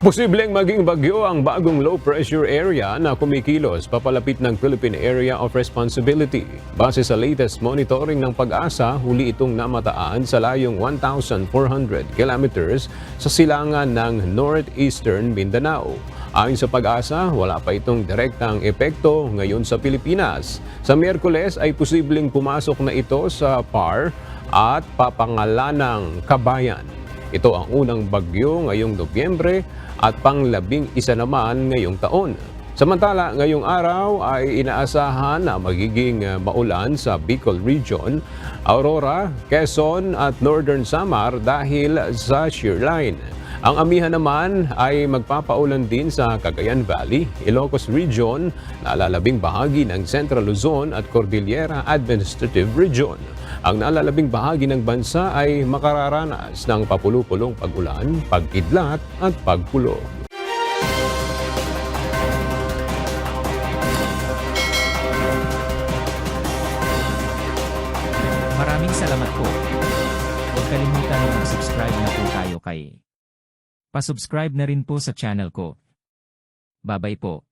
Posibleng maging bagyo ang bagong low pressure area na kumikilos papalapit ng Philippine Area of Responsibility. Base sa latest monitoring ng pag-asa, huli itong namataan sa layong 1,400 kilometers sa silangan ng northeastern Mindanao. Ayon sa pag-asa, wala pa itong direktang epekto ngayon sa Pilipinas. Sa Miyerkules ay posibleng pumasok na ito sa PAR at papangalanang Kabayan. Ito ang unang bagyo ngayong Nobyembre at panglabing isa naman ngayong taon. Samantala, ngayong araw ay inaasahan na magiging uh, maulan sa Bicol Region, Aurora, Quezon at Northern Samar dahil sa shear line. Ang amihan naman ay magpapaulan din sa Cagayan Valley, Ilocos Region, nalalabing bahagi ng Central Luzon at Cordillera Administrative Region. Ang nalalabing bahagi ng bansa ay makararanas ng papulupulong pag-ulan, pagkidlat at pagkulog. Maraming salamat po. Huwag kalimutan mag-subscribe na po tayo kay. Pasubscribe na rin po sa channel ko. Babay po.